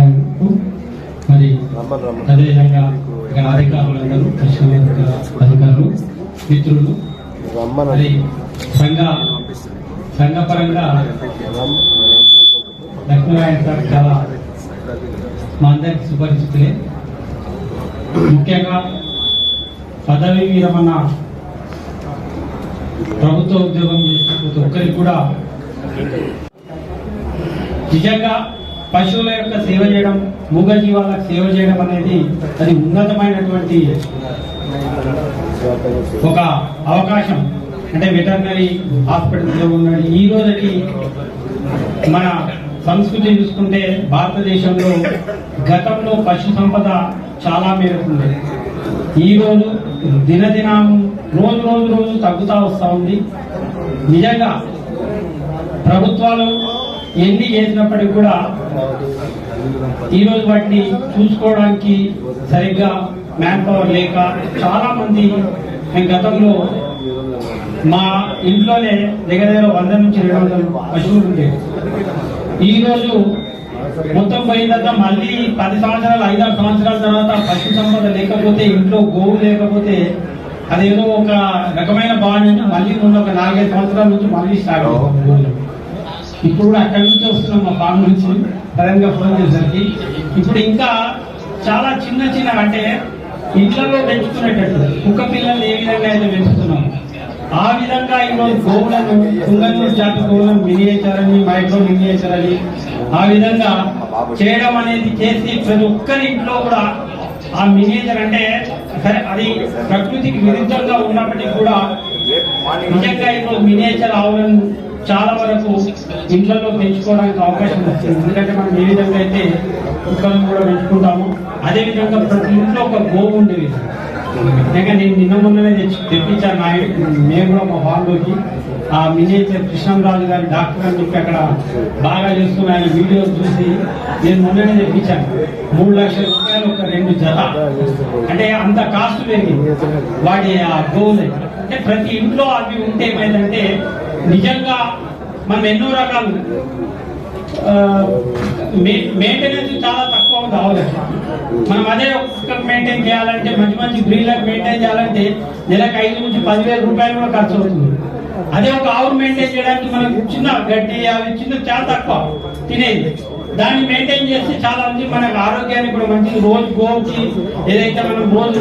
రమ్మని మరి అదేవిధంగా ఇక్కడ అధికారులందరూ కృష్ణ అధికారులు మిత్రులు మరి సంఘ సంఘపరంగా లక్ష్మీనారాయణ సార్ చాలా మా అందరికి సుపరిచితులే. ముఖ్యంగా పదవి విరమణ ప్రభుత్వ ఉద్యోగం చేసే ప్రతి ఒక్కరికి కూడా నిజంగా పశువుల యొక్క సేవ చేయడం మూగజీవాలకు సేవ చేయడం అనేది అది ఉన్నతమైనటువంటి ఒక అవకాశం. అంటే వెటర్నరీ హాస్పిటల్లో ఉన్న ఈ రోజుకి మన సంస్కృతి చూసుకుంటే భారతదేశంలో గతంలో పశు సంపద చాలా మేరకు ఉంది. ఈ రోజు దినదినం రోజు రోజు రోజు తగ్గుతా వస్తూ ఉంది. నిజంగా ప్రభుత్వాలు ఎన్ని చేసినప్పటికీ కూడా ఈరోజు వాటిని చూసుకోవడానికి సరిగ్గా మ్యాన్ పవర్ లేక చాలా మంది మేము గతంలో మా ఇంట్లోనే దగ్గర దగ్గర వంద నుంచి రెండు వందల పశువులు ఉండేవి ఈరోజు మొత్తం పోయిన తర్వాత మళ్ళీ పది సంవత్సరాలు ఐదారు సంవత్సరాల తర్వాత పశు సంపద లేకపోతే ఇంట్లో గోవు లేకపోతే అదేదో ఒక రకమైన బాండ్ మళ్ళీ మొన్న ఒక నాలుగైదు సంవత్సరాల నుంచి మళ్ళీ స్టార్ట్ అవుతుంది ఇప్పుడు కూడా అక్కడి నుంచి వస్తున్నాం మా ఫామ్ నుంచి. సడన్ ఫోన్ చేసరికి. ఇప్పుడు ఇంకా చాలా చిన్న చిన్న అంటే ఇంట్లో పెంచుకునేటట్టు కుక్క పిల్లల్ని ఏ విధంగా అయితే పెంచుతున్నాం? ఆ విధంగా ఈరోజు గోవులను కుంగనూరు జాతి గోవులను మినియేచర్ అని మైక్రో మినియేచర్ అని ఆ విధంగా చేయడం అనేది చేసి ప్రతి ఒక్కరి ఇంట్లో కూడా ఆ మినియేచర్ అంటే సరే అది ప్రకృతికి విరుద్ధంగా ఉన్నప్పటికీ కూడా నిజంగా ఈరోజు మినియేచర్ ఆవులను చాలా వరకు ఇంట్లో పెంచుకోవడానికి అవకాశం వచ్చింది. ఎందుకంటే మనం ఏ విధంగా అయితే కుక్కలను కూడా పెంచుకుంటాము అదే విధంగా ప్రతి ఇంట్లో ఒక గోవు ఉండేది. నేను నిన్న మొన్ననే తెప్పించాను నాయుడు మేము కూడా మా హాల్లోకి ఆ మినియేచర్ కృష్ణంరాజు గారి డాక్టర్ అని చెప్పి అక్కడ బాగా చేస్తున్న ఆయన వీడియోస్ చూసి నేను మొన్ననే తెప్పించాను. మూడు లక్షల రూపాయలు ఒక రెండు జత. అంటే అంత కాస్ట్ పెరిగింది. వాటి ఆ గోల్ అంటే ప్రతి ఇంట్లో అవి ఉంటే ఏమైందంటే నిజంగా మనం ఎన్నో రకాలు మెయింటెనెన్స్ చాలా తక్కువ ఉంది మనం అదే ఒక్క మెయింటైన్ చేయాలంటే మంచి మంచి బ్రీడ్లకు మెయింటైన్ చేయాలంటే నెలకు ఐదు నుంచి పదివేల రూపాయలు కూడా ఖర్చు అవుతుంది. అదే ఒక ఆవును మెయింటైన్ చేయడానికి మనకు చిన్న గడ్డి అవి చిన్న చాలా తక్కువ తినేది. దాన్ని మెయింటైన్ చేస్తే చాలా మంది మనకు ఆరోగ్యానికి కూడా మంచిది. రోజు గోవుకి ఏదైతే మనం రోజు